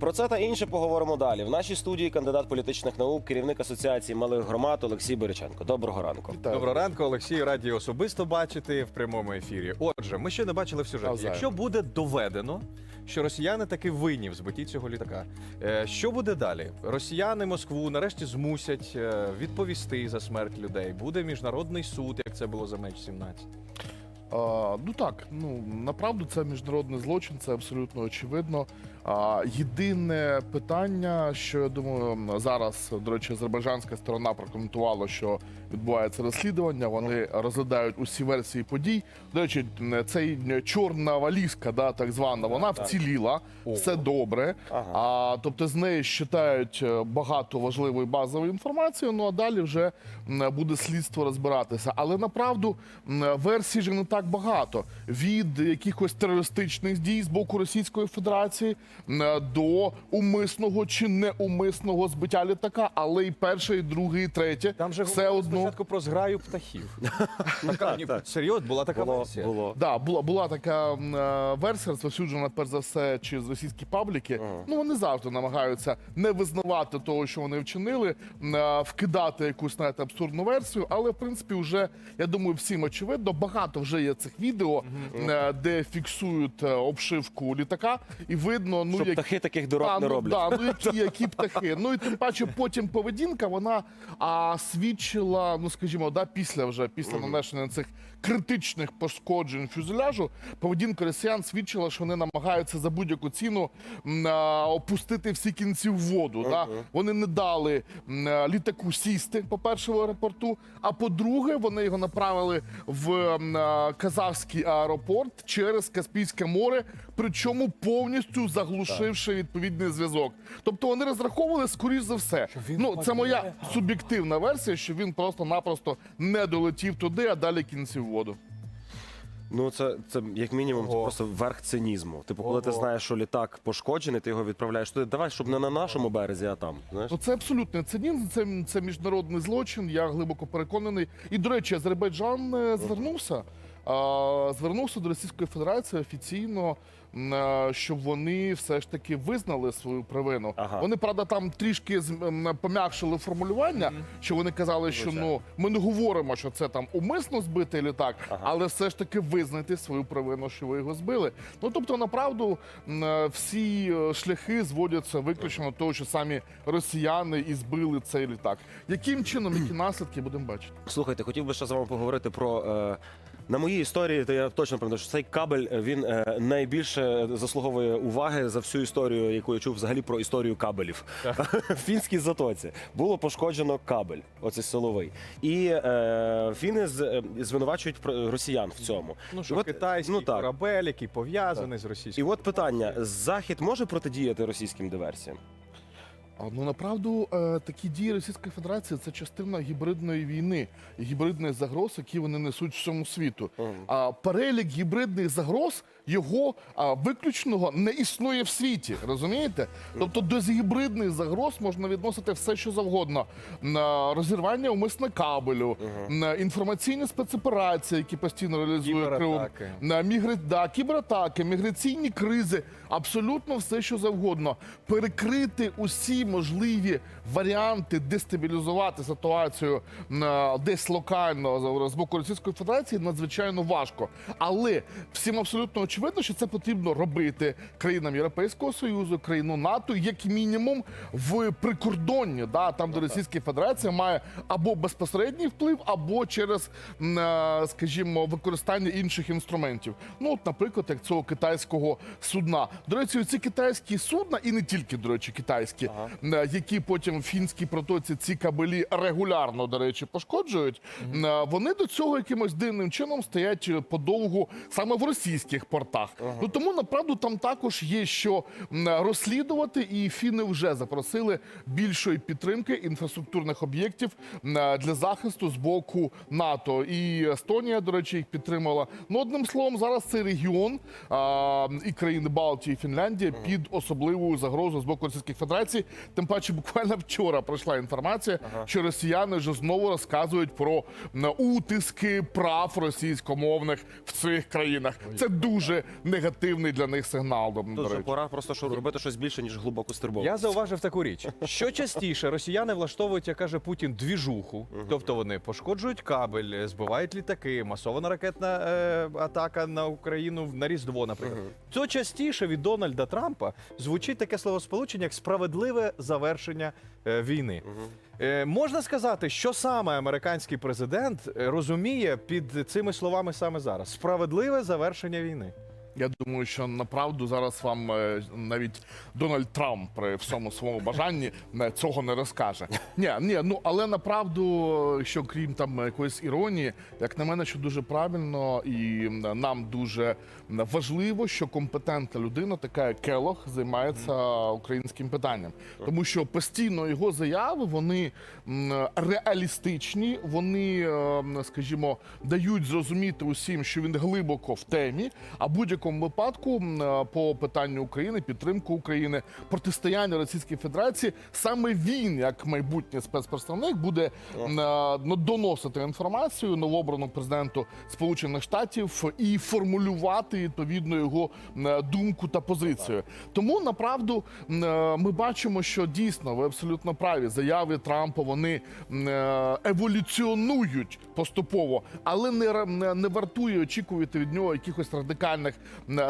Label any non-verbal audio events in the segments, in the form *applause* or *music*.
Про це та інше поговоримо далі. В нашій студії кандидат політичних наук, керівник асоціації малих громад Олексій Береченко. Доброго ранку. Доброго ранку, Олексій. Раді особисто бачити в прямому ефірі. Отже, ми ще не бачили в сюжеті. Навзаєм. Якщо буде доведено, що росіяни таки винні в збитті цього літака, е, що буде далі? Росіяни Москву нарешті змусять е, відповісти за смерть людей. Буде міжнародний суд, як це було за меч 17. А, ну так, ну направду це міжнародний злочин, це абсолютно очевидно. Єдине питання, що я думаю, зараз, до речі, азербайджанська сторона прокоментувала, що відбувається розслідування. Вони розглядають усі версії подій. До речі, цей чорна валізка, да, так звана, вона так. вціліла, все добре. Ага. А тобто з неї считають е, багато важливої базової інформації. Ну а далі вже буде слідство розбиратися. Але направду версій же не так багато від якихось терористичних дій з боку Російської Федерації до умисного чи неумисного збиття літака, але і перше, і друге, і третє Там же все одно. спочатку про зграю птахів. *laughs* Така, ні, серйозно, була така Було, версія. було. Да, була була така е, версія, розповсюджена перш за все через російські пабліки. Ну вони завжди намагаються не визнавати того, що вони вчинили, е, вкидати якусь знаєте, абсурдну версію. Але в принципі, вже я думаю, всім очевидно. Багато вже є цих відео, е, де фіксують е, обшивку літака, і видно, ну Щоб як птахи таких дорог а, не ну, роблять. Да, ну *laughs* які, які птахи. Ну і тим паче потім поведінка, вона а, свідчила, ну скажімо, да, після вже після нанесення цих критичних пошкоджень фюзеляжу, поведінка росіян свідчила, що вони намагаються за будь-яку ціну м, а, опустити всі кінці в воду. Да? Вони не дали м, а, літаку сісти, по-перше, в аеропорту. А по-друге, вони його направили в м, а, казахський аеропорт через Каспійське море, причому повністю заглушивши відповідний зв'язок. Тобто вони розраховували скоріш за все. він Ну це моя суб'єктивна версія, що він просто-напросто не долетів туди, а далі кінці в воду. Ну це, це як мінімум Ого. просто верх цинізму. Типу, коли ти знаєш, що літак пошкоджений, ти його відправляєш туди. Давай, щоб не на нашому березі, а там. Знаєш? Ну це абсолютний цинізм, це, це міжнародний злочин. Я глибоко переконаний. І до речі, Азербайджан е, звернувся. Звернувся до Російської Федерації офіційно, е, щоб вони все ж таки визнали свою провину. Ага. Вони, правда, там трішки пом'якшили формулювання, що вони казали, що ну ми не говоримо, що це там умисно збитий літак, але все ж таки визнати свою провину, що ви його збили. Ну тобто, направду е, всі е, шляхи зводяться виключно до того, що самі росіяни і збили цей літак. Яким чином, які наслідки будемо бачити? Слухайте, хотів би ще з вами поговорити про. Е... На моїй історії, то я точно пам'ятаю, що цей кабель е, він е, найбільше заслуговує уваги за всю історію, яку я чув взагалі про історію кабелів. *laughs* В фінській затоці було пошкоджено кабель, оцей силовий. І е, фіни з, е, звинувачують про- росіян в цьому. Ну І що, от, китайський ну, так. корабель, який пов'язаний з І російською. от питання: Захід може протидіяти російським диверсіям? Ну направду е, такі дії Російської Федерації це частина гібридної війни, гібридних загроз, які вони несуть всьому світу. А перелік гібридних загроз його а, виключного не існує в світі. Розумієте? Тобто до гібридних загроз можна відносити все, що завгодно: На розірвання умисне кабелю, на інформаційні спецоперації, які постійно реалізує Крим, на мігри... да, кібератаки, міграційні кризи, абсолютно все, що завгодно. Перекрити усі можливі варіанти дестабілізувати ситуацію десь локально з боку Російської Федерації надзвичайно важко. Але всім абсолютно очевидно, що це потрібно робити країнам Європейського Союзу, країну НАТО, як мінімум в прикордонні, да, там, де Російська Федерація має або безпосередній вплив, або через, е, скажімо, використання інших інструментів. Ну, от, наприклад, як цього китайського судна. До речі, ці китайські судна, і не тільки, до речі, китайські, е, які потім в фінській протоці ці кабелі регулярно, до речі, пошкоджують. е, Вони до цього якимось дивним чином стоять подовгу саме в російських портах. Ну тому направду там також є що розслідувати, і фіни вже запросили більшої підтримки інфраструктурних об'єктів для захисту з боку НАТО. І Естонія, до речі, їх підтримала. Ну одним словом, зараз цей регіон а, і країни Балтії, і Фінляндія під особливою загрозою з боку Російської Федерації. Тим паче, буквально вчора пройшла інформація, що росіяни вже знову розказують про утиски прав російськомовних в цих країнах. Це дуже дуже негативний для них сигнал. до Тут же речі. пора просто що робити щось більше, ніж глибоку стрибок. Я зауважив таку річ, що частіше росіяни влаштовують, як каже Путін, двіжуху, тобто вони пошкоджують кабель, збивають літаки, масована ракетна е, атака на Україну на Різдво, наприклад. То частіше від Дональда Трампа звучить таке словосполучення як справедливе завершення війни. Е, можна сказати, що саме американський президент е, розуміє під цими словами саме зараз: справедливе завершення війни. Я думаю, що направду зараз вам е, навіть Дональд Трамп при всьому своєму бажанні е, цього не розкаже. Ні, ні, ну але направду, що крім там якоїсь іронії, як на мене, що дуже правильно і нам дуже важливо, що компетентна людина, така як Келох, займається українським питанням, тому що постійно його заяви вони реалістичні, вони, е, скажімо, дають зрозуміти усім, що він глибоко в темі, а в будь-якому випадку е, по питанню України, підтримку України, протистояння Російській Федерації, саме він, як майбутній спецпредставник, буде е, ну, доносити інформацію новообраному президенту Сполучених Штатів і формулювати відповідно його е, думку та позицію. Тому направду ми бачимо, що дійсно ви абсолютно праві. Заяви Трампа вони еволюціонують поступово, але не, не, не вартує очікувати від нього якихось радикальних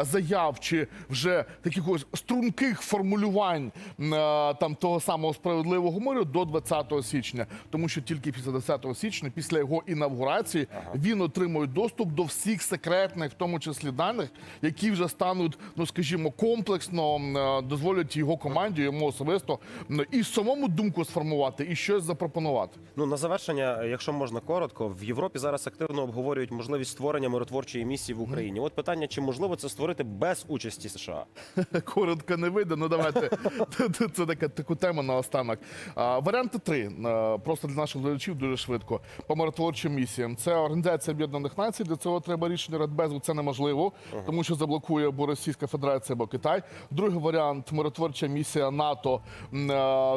заяв чи вже таких струнких формулювань е, там того самого справедливого миру до 20 січня, тому що тільки після 20 січня, після його інавгурації, він отримує доступ до всіх секретних, в тому числі даних, які вже стануть, ну скажімо, комплексно е, дозволять його команді, йому особисто і самому думку сформувати, і щось запропонувати. Ну на завершення, якщо можна коротко, в Європі зараз активно обговорюють можливість створення миротворчої місії в Україні. От питання, чи можливо це створити без участі США? *laughs* Коротко не вийде. Ну давайте *laughs* це така таку тему наостанок. А, Варіанти три. Просто для наших глядачів дуже швидко. По миротворчим місіям. Це організація Об'єднаних Націй. Для цього треба рішення Радбезу. Це неможливо, тому що заблокує або Російська Федерація, або Китай. Другий варіант миротворча місія НАТО.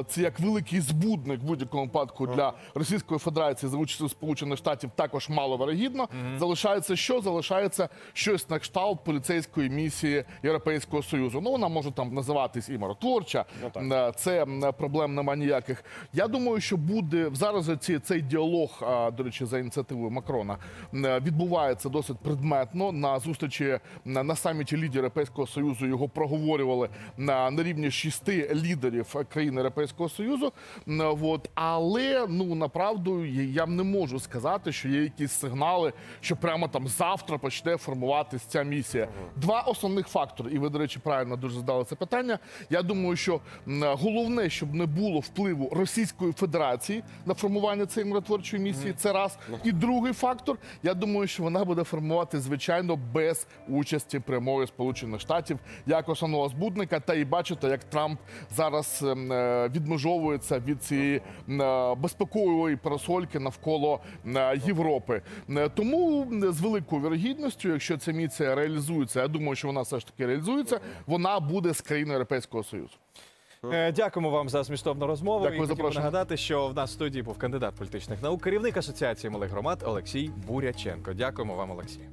Це як великий збудник в будь-якому випадку для Російської Федерації за участю Сполучених Штатів також маловирогідно. Залишається що? Залишається щось на кшталт поліцейської місії Європейського Союзу. Ну вона може там називатись і миротворча. Е, Це проблем нема ніяких. Я думаю, що буде зараз ці, цей діалог, до речі, за ініціативою Макрона е, відбувається досить предметно. На зустрічі на, саміті лідерів Європейського Союзу його проговорювали на, на рівні шести лідерів країн Європейського Союзу. От, але ну направду я не можу сказати, що є якісь сигнали, що прямо там завтра почне формуватись ця місія. Два основних фактори, і ви, до речі, правильно дуже задали це питання. Я думаю, що головне, щоб не було впливу Російської Федерації на формування цієї миротворчої місії. Це раз. І другий фактор, я думаю, що вона буде формувати звичайно без участі прямої Сполучених Штатів як основного збудника. Та і бачите, як Трамп зараз ем, е, відмежовується від цієї е, безпекової парасольки навколо е, Європи. Тому з великою вірогідністю, якщо ця місія реалізується, я думаю, що вона все ж таки реалізується, вона буде з країни Європейського Союзу. Е, Дякуємо вам за змістовну розмову. Дякую і хотів би нагадати, що в нас в студії був кандидат політичних наук, керівник асоціації малих громад Олексій Буряченко. Дякуємо вам, Олексій.